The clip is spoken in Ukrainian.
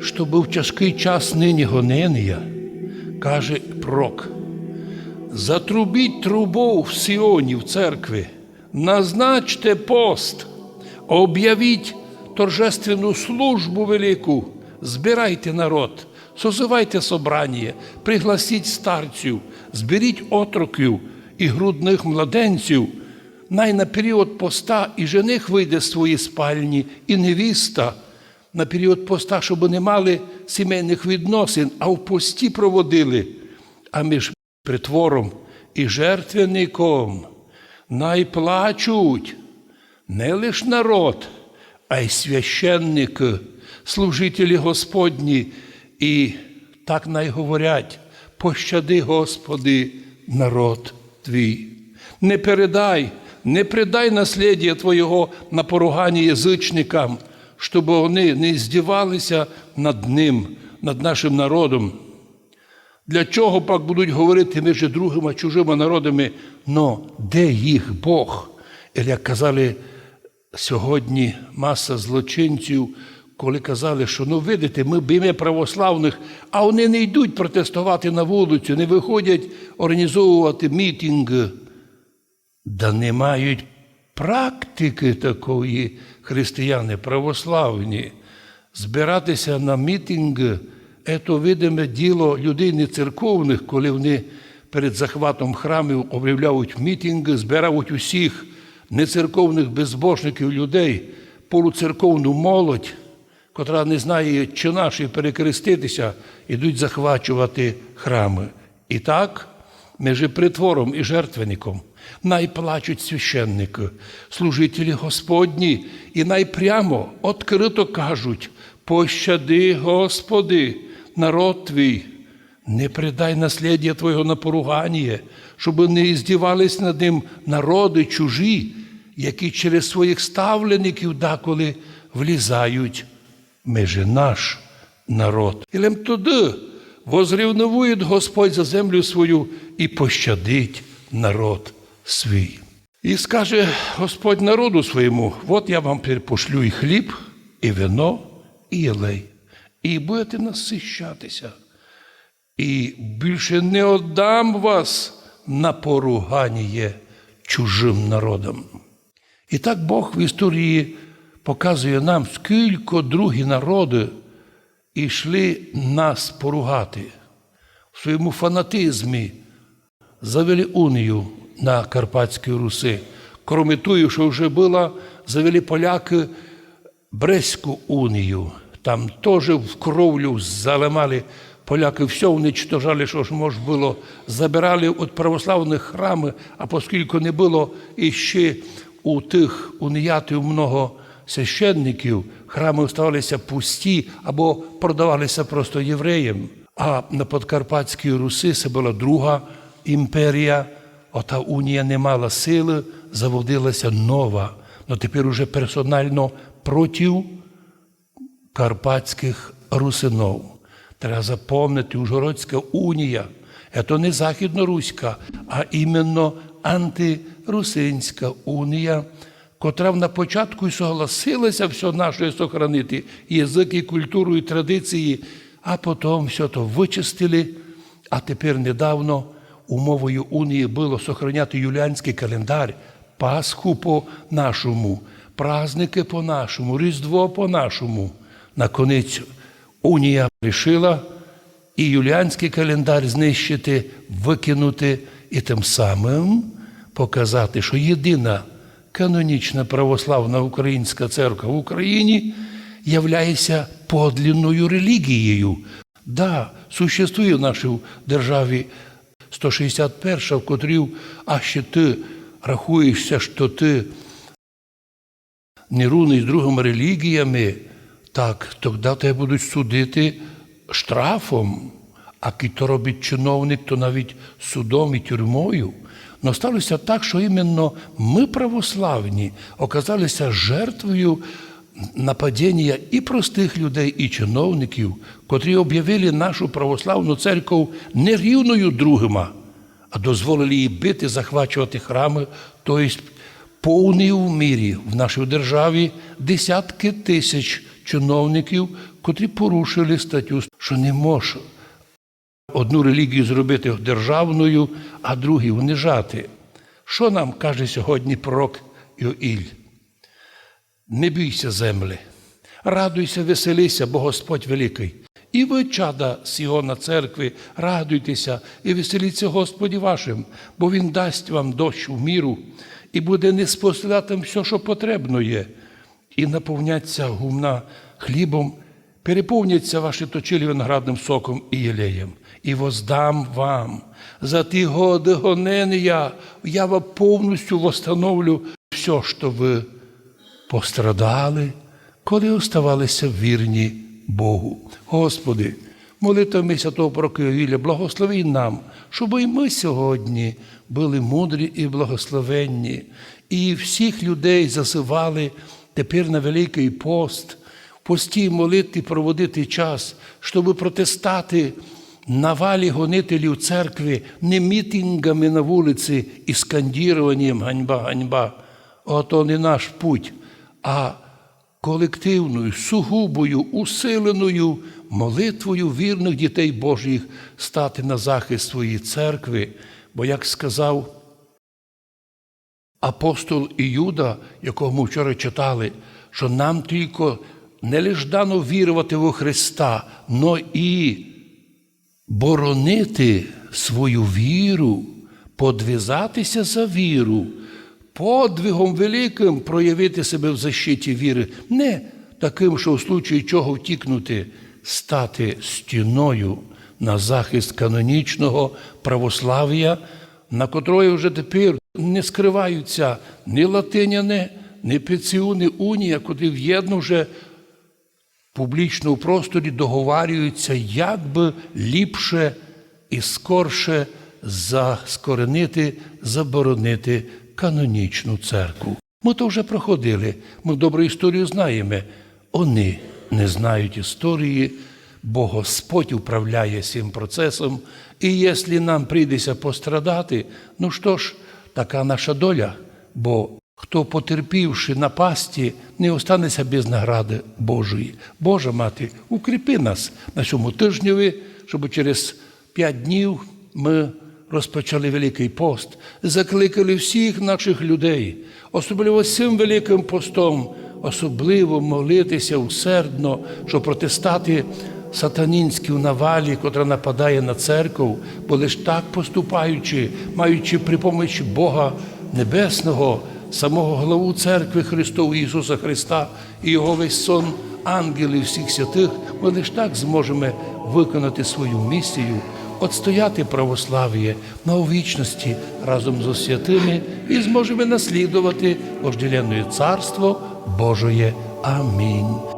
що був тяжкий час нині гонения, каже пророк. Затрубіть трубу в Сіоні в церкві, назначте пост, об'явіть торжественну службу велику, збирайте народ, созивайте собрання, пригласіть старців, зберіть отроків і грудних младенців. Най на період поста і жених вийде з свої спальні, і невіста на період поста, щоб не мали сімейних відносин, а в пості проводили. А між притвором і жертвенником найплачуть не лиш народ, а й священники, служителі Господні, і так най говорять, пощади, Господи, народ твій. Не передай, не предай наслідя Твоєго на поругання язичникам, щоб вони не здівалися над ним, над нашим народом. Для чого пак будуть говорити між другими чужими народами, но де їх Бог? І як казали сьогодні маса злочинців, коли казали, що ну видите, ми б'ємо православних, а вони не йдуть протестувати на вулицю, не виходять організовувати мітинги, да не мають практики такої християни православні. Збиратися на мітинги – це видиме діло людей не церковних, коли вони перед захватом храмів об'являють мітинги, збирають усіх нецерковних безбожників людей, полуцерковну молодь, котра не знає, чи наші перекреститися, ідуть захвачувати храми. І так, між притвором і жертвенником найплачуть священники, служителі Господні, і найпрямо відкрито кажуть: пощади, Господи, народ твій, не придай наслідя Твого на поругання, щоб не здівались над ним народи чужі, які через своїх ставленників деколи влізають межи наш народ. І туди возрівновує Господь за землю свою і пощадить народ свій. І скаже Господь народу своєму: от я вам пошлю і хліб, і вино, і єлей, і будете насищатися. І більше не отдам вас на поругання чужим народам. І так Бог в історії показує нам, скільки другі народи йшли нас поругати в своєму фанатизмі, завели унію на Карпатській Руси. Кроме того, що вже була, завели поляки Брестську унію. Там теж в кровлю заламали поляки, все уничтожали, що ж можна було, забирали від православних храми, а оскільки не було іще у тих уніятів много священників, храми оставалися пусті або продавалися просто євреям. А на Подкарпатській Руси це була друга імперія, ота унія не мала сили, заводилася нова, але тепер уже персонально проти карпатських русинов. Треба запам'ятати, Ужгородська унія це не західноруська, а іменно антирусинська унія, котра на початку і согласилася все наше сохранити, язик, і культуру, і традиції, а потім все то вичистили. А тепер недавно умовою унії було сохраняти юліанський календар, Пасху по-нашому, праздники по-нашому, Різдво по-нашому. Наконець унія рішила і юліанський календар знищити, викинути і тим самим показати, що єдина канонічна православна українська церква в Україні являється подлинною релігією. Да, существує в нашій державі 161, в котрій, а ще ти рахуєшся, що ти не руний з другими релігіями, так, тоді тебе будуть судити штрафом, а хто робить чиновник, то навіть судом і тюрмою. Но сталося так, що іменно ми, православні, оказалися жертвою нападіння і простих людей, і чиновників, котрі об'явили нашу православну церкву не рівною другима, а дозволили їй бити, захвачувати храми, тобто повний в мірі в нашій державі десятки тисяч чиновників, котрі порушили статтю, що не може одну релігію зробити державною, а другу унижати. Що нам каже сьогодні пророк Йоїль? Не бійся землі, радуйся, веселися, бо Господь великий. І ви, чада Сіона церкви, радуйтеся і веселіться Господі вашим, бо Він дасть вам дощ у міру і буде не спосилати все, що потрібно є, і наповняться гумна хлібом, переповняться ваші точилі виноградним соком і єлеєм, і воздам вам за ті годи гонення, я вам повністю восстановлю все, що ви пострадали, коли оставалися вірні Богу. Господи, молитвами святого Прокиївля, благослови нам, щоб і ми сьогодні були мудрі і благословенні, і всіх людей зазивали тепер на Великий пост, постій молитві проводити час, щоб протестати навалі гонителів церкви не мітингами на вулиці і скандіруванням ганьба, ганьба. Ото не наш путь, а колективною, сугубою, усиленою молитвою вірних дітей Божих стати на захист своєї церкви. Бо, як сказав апостол Іуда, якого ми вчора читали, що нам тільки не лише дано вірувати во Христа, но і боронити свою віру, подвізатися за віру, подвигом великим проявити себе в защиті віри, не таким, що в случаї чого втікнути, стати стіною на захист канонічного православ'я, на котрої вже тепер не скриваються ні латиняни, ні ПЦУ, ні унія, куди в'єдно вже публічно у просторі договарюються, як би ліпше і скорше заскоренити, заборонити канонічну церкву. Ми то вже проходили, ми добру історію знаємо. Вони не знають історії, бо Господь управляє цим процесом. І якщо нам прийдеться пострадати, ну що ж, така наша доля, бо Хто, потерпівши напасті, не останеться без награди Божої. Божа мати, укріпи нас на цьому тижневі, щоб через п'ять днів ми розпочали Великий пост, закликали всіх наших людей, особливо цим великим постом, особливо молитися усердно, щоб протистати сатанінській навалі, котра нападає на церкву, бо лиш так поступаючи, маючи при помочі Бога Небесного самого главу церкви Христову Ісуса Христа і Його весь сон ангелів всіх святих, ми лише так зможемо виконати свою місію, отстояти православ'я на вічності разом з святими і зможемо наслідувати вожделенне царство Божоє. Амінь.